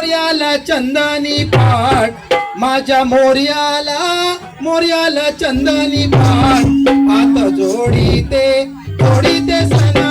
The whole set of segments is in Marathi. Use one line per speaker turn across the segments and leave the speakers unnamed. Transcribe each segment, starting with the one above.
मोर्याला चंदनी पाठ. माझ्या मोर्याला मोर्याला चंदनी पाठ. हात जोडीते जोडीते जोडी ते सना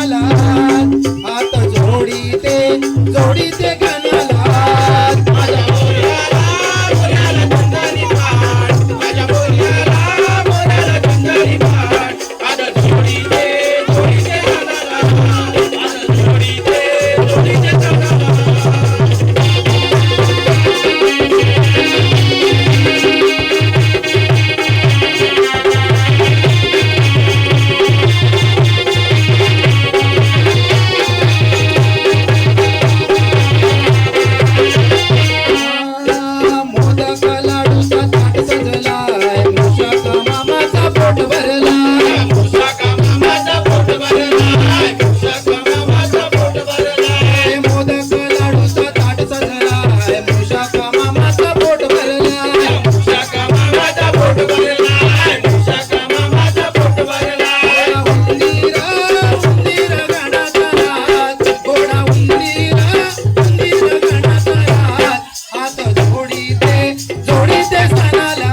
जोडीते जोडीते सणाला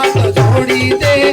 आता जोडीते